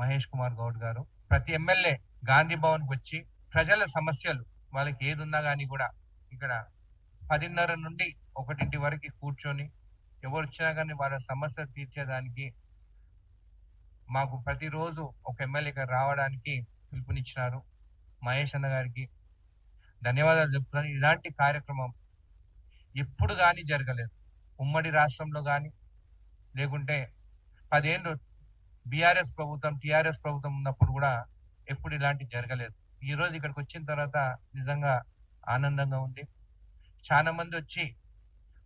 మహేష్ కుమార్ గౌడ్ గారు ప్రతి ఎమ్మెల్యే గాంధీ భవన్ వచ్చి ప్రజల సమస్యలు వాళ్ళకి ఏది ఉన్నా కానీ కూడా ఇక్కడ పదిన్నర నుండి ఒకటింటి వరకు కూర్చొని ఎవరు వచ్చినా కానీ వాళ్ళ సమస్య తీర్చేదానికి మాకు ప్రతిరోజు ఒక ఎమ్మెల్యే రావడానికి పిలుపునిచ్చినారు మహేష్ అన్న గారికి. ధన్యవాదాలు చెప్తున్నాను. ఇలాంటి కార్యక్రమం ఎప్పుడు కానీ జరగలేదు. ఉమ్మడి రాష్ట్రంలో కానీ లేకుంటే పదేళ్ళు బీఆర్ఎస్ ప్రభుత్వం టిఆర్ఎస్ ప్రభుత్వం ఉన్నప్పుడు కూడా ఎప్పుడు ఇలాంటివి జరగలేదు. ఈ రోజు ఇక్కడికి వచ్చిన తర్వాత నిజంగా ఆనందంగా ఉంది. చాలా మంది వచ్చి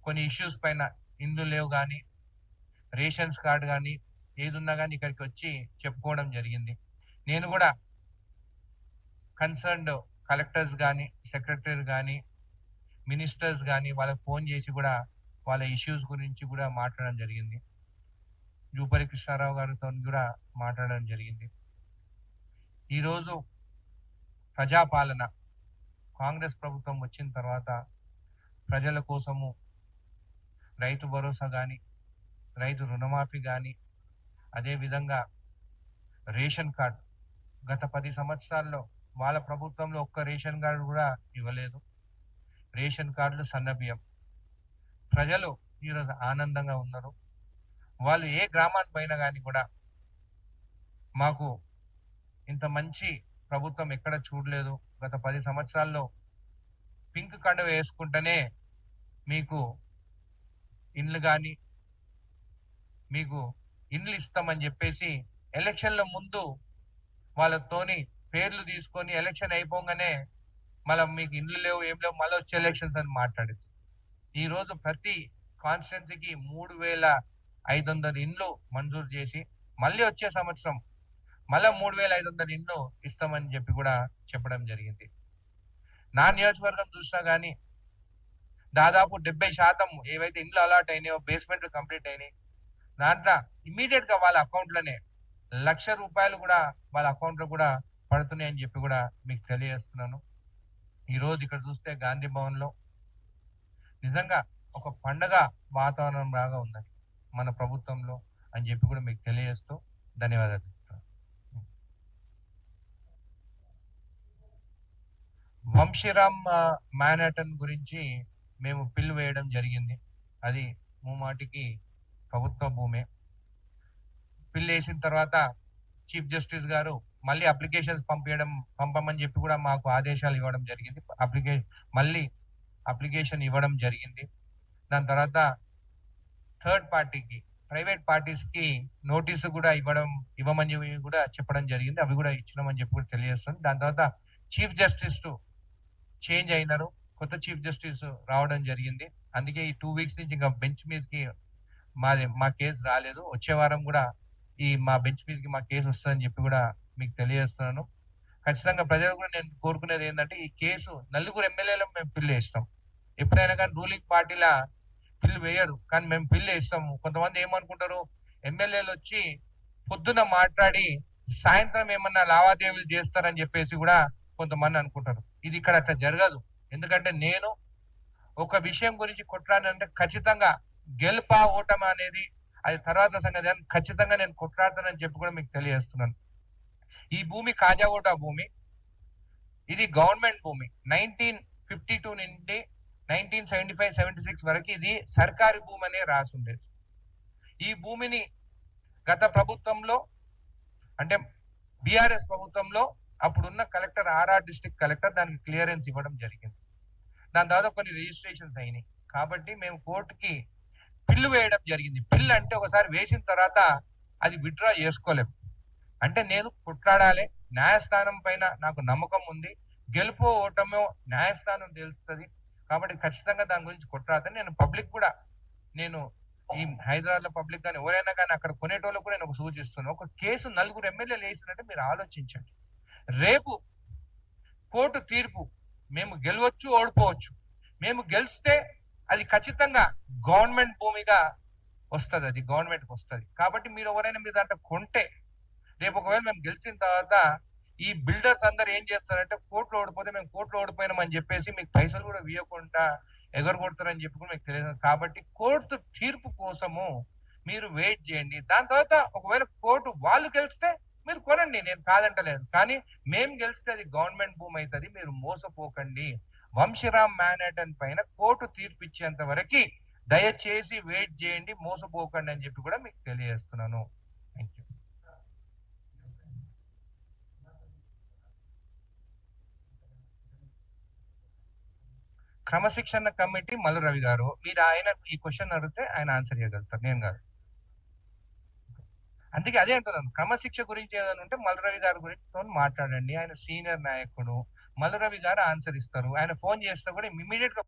కొన్ని ఇష్యూస్ పైన ఇండ్లు లేవు కానీ రేషన్స్ కార్డు కానీ ఏది ఉన్నా కానీ ఇక్కడికి వచ్చి చెప్పుకోవడం జరిగింది. నేను కూడా కన్సర్న్డ్ కలెక్టర్స్ కానీ సెక్రటరీ కానీ మినిస్టర్స్ కానీ వాళ్ళకి ఫోన్ చేసి కూడా వాళ్ళ ఇష్యూస్ గురించి కూడా మాట్లాడడం జరిగింది. జూపల్లి కృష్ణారావు గారితో కూడా మాట్లాడడం జరిగింది. ఈరోజు ప్రజాపాలన కాంగ్రెస్ ప్రభుత్వం వచ్చిన తర్వాత ప్రజల కోసము రైతు భరోసా కానీ రైతు రుణమాఫీ కానీ అదేవిధంగా రేషన్ కార్డు గత పది సంవత్సరాల్లో వాళ్ళ ప్రభుత్వంలో ఒక్క రేషన్ కార్డు కూడా ఇవ్వలేదు. రేషన్ కార్డులు సన్నబియ్యం. ప్రజలు ఈరోజు ఆనందంగా ఉన్నారు. వాళ్ళు ఏ గ్రామానికి పోయినా కానీ కూడా మాకు ఇంత మంచి ప్రభుత్వం ఎక్కడ చూడలేదు. గత పది సంవత్సరాల్లో పింక్ కండువ వేసుకుంటేనే మీకు ఇండ్లు కానీ మీకు ఇండ్లు ఇస్తామని చెప్పేసి ఎలక్షన్ల ముందు వాళ్ళతోని పేర్లు తీసుకొని ఎలక్షన్ అయిపోగానే మళ్ళీ మీకు ఇండ్లు లేవు ఏం లేవు మళ్ళీ వచ్చే ఎలక్షన్స్ అని మాట్లాడేది. ఈరోజు ప్రతి కాన్స్టిట్యున్సీకి మూడు వేల ఐదు వందల ఇండ్లు మంజూరు చేసి మళ్ళీ వచ్చే సంవత్సరం మళ్ళీ మూడు వేల ఐదు వందల ఇండ్లు ఇస్తామని చెప్పి కూడా చెప్పడం జరిగింది. నా నియోజకవర్గం చూసినా కానీ దాదాపు డెబ్బై శాతం ఏవైతే ఇండ్లు అలాట్ అయినాయో బేస్మెంట్ కంప్లీట్ అయినాయి దాంట్లో ఇమీడియట్గా వాళ్ళ అకౌంట్లోనే లక్ష రూపాయలు కూడా వాళ్ళ అకౌంట్లో కూడా పడుతున్నాయి అని చెప్పి కూడా మీకు తెలియజేస్తున్నాను. ఈరోజు ఇక్కడ చూస్తే గాంధీ భవన్లో నిజంగా ఒక పండగ వాతావరణం లాగా ఉందండి. మన ప్రభుత్వంలో అని చెప్పి కూడా మీకు తెలియజేస్తూ ధన్యవాదాలు. వంశీరామ్ మ్యానటన్ గురించి మేము పిల్లు వేయడం జరిగింది. అది మూమాటికి ప్రభుత్వ భూమే. పిల్లు వేసిన తర్వాత చీఫ్ జస్టిస్ గారు మళ్ళీ అప్లికేషన్స్ పంపించడం పంపమని చెప్పి కూడా మాకు ఆదేశాలు ఇవ్వడం జరిగింది. అప్లికే మళ్ళీ అప్లికేషన్ ఇవ్వడం జరిగింది. దాని తర్వాత థర్డ్ పార్టీకి ప్రైవేట్ పార్టీస్కి నోటీసు కూడా ఇవ్వడం ఇవ్వమని కూడా చెప్పడం జరిగింది. అవి కూడా ఇచ్చినామని చెప్పి కూడా తెలియజేస్తుంది. దాని తర్వాత చీఫ్ జస్టిస్ టు చేంజ్ అయినారు. కొత్త చీఫ్ జస్టిస్ రావడం జరిగింది. అందుకే ఈ టూ వీక్స్ నుంచి ఇంకా బెంచ్ మీదకి మాది మా కేసు రాలేదు. వచ్చే వారం కూడా ఈ మా బెంచ్ మీదకి మా కేసు వస్తుందని చెప్పి కూడా మీకు తెలియజేస్తున్నాను. ఖచ్చితంగా ప్రజలు కూడా నేను కోరుకునేది ఏంటంటే ఈ కేసు నలుగురు ఎమ్మెల్యేలు మేము పిల్లి చేస్తాం ఎప్పుడైనా కానీ రూలింగ్ పార్టీల బిల్లు వేయరు. కానీ మేము బిల్లు వేస్తాము కొంతమంది ఏమనుకుంటారు? ఎమ్మెల్యేలు వచ్చి పొద్దున మాట్లాడి సాయంత్రం ఏమన్నా లావాదేవీలు చేస్తారని చెప్పేసి కూడా కొంతమంది అనుకుంటారు. ఇది ఇక్కడ అట్లా జరగదు. ఎందుకంటే నేను ఒక విషయం గురించి కొట్లాడానంటే ఖచ్చితంగా గెలుపా ఓటమా అనేది అది తర్వాత సంగతి. అని ఖచ్చితంగా నేను కొట్లాడతానని చెప్పి కూడా మీకు తెలియజేస్తున్నాను. ఈ భూమి కాజాగోట భూమి ఇది గవర్నమెంట్ భూమి. నైన్టీన్ ఫిఫ్టీ టూ నుండి nineteen seventy five seventy six వరకు ఇది సర్కారీ భూమి అనే రాసి ఉండేది ఈ భూమిని గత ప్రభుత్వంలో అంటే బీఆర్ఎస్ ప్రభుత్వంలో అప్పుడున్న కలెక్టర్ ఆర్ఆర్ డిస్ట్రిక్ట్ కలెక్టర్ దానికి క్లియరెన్స్ ఇవ్వడం జరిగింది. దాని తర్వాత కొన్ని రిజిస్ట్రేషన్స్ అయినాయి. కాబట్టి మేము కోర్టుకి పిల్లు వేయడం జరిగింది. పిల్లు అంటే ఒకసారి వేసిన తర్వాత అది విత్డ్రా చేసుకోలేం. అంటే నేను కొట్లాడాలి న్యాయస్థానం పైన నాకు నమ్మకం ఉంది గెలుపు ఓటమో న్యాయస్థానం తెలుస్తుంది కాబట్టి ఖచ్చితంగా దాని గురించి కొట్టరాదని నేను పబ్లిక్ కూడా నేను ఈ హైదరాబాద్లో పబ్లిక్ కానీ ఎవరైనా కానీ అక్కడ కొనేటోళ్ళకు కూడా నేను ఒక సూచిస్తున్నాను. ఒక కేసు నలుగురు ఎమ్మెల్యేలు వేసినట్టే మీరు ఆలోచించండి. రేపు కోర్టు తీర్పు మేము గెలవచ్చు ఓడిపోవచ్చు. మేము గెలిస్తే అది ఖచ్చితంగా గవర్నమెంట్ భూమిగా వస్తుంది అది గవర్నమెంట్కి వస్తుంది. కాబట్టి మీరు ఎవరైనా మీ దాంట్లో కొంటే రేపు ఒకవేళ మేము గెలిచిన తర్వాత ఈ బిల్డర్స్ అందరు ఏం చేస్తారంటే కోర్టులో ఓడిపోతే మేము కోర్టులో ఓడిపోయినామని చెప్పేసి మీకు పైసలు కూడా వీయకుండా ఎగరగొడతారని చెప్పి కూడా మీకు తెలియదు. కాబట్టి కోర్టు తీర్పు కోసము మీరు వెయిట్ చేయండి. దాని తర్వాత ఒకవేళ కోర్టు వాళ్ళు గెలిస్తే మీరు కొనండి. నేను కాదంటలేదు. కానీ మేము గెలిస్తే అది గవర్నమెంట్ భూమి అవుతుంది. మీరు మోసపోకండి. వంశీరామ్ మ్యానటన్ పైన కోర్టు తీర్పిచ్చేంత వరకు దయచేసి వెయిట్ చేయండి. మోసపోకండి అని చెప్పి కూడా మీకు తెలియజేస్తున్నాను. క్రమశిక్షణ కమిటీ మల్లు రవి గారు మీరు ఆయన ఈ క్వశ్చన్ అడిగితే ఆయన ఆన్సర్ చేయగలుగుతారు. నేను కాదు. అందుకే అదే అంటున్నాను. క్రమశిక్ష గురించి ఏదైనా ఉంటే మల్లు గారి గురించి మాట్లాడండి. ఆయన సీనియర్ నాయకుడు. మల్లు రవి గారు ఆన్సర్ ఇస్తారు. ఆయన ఫోన్ చేస్తే కూడా ఇమీడియట్గా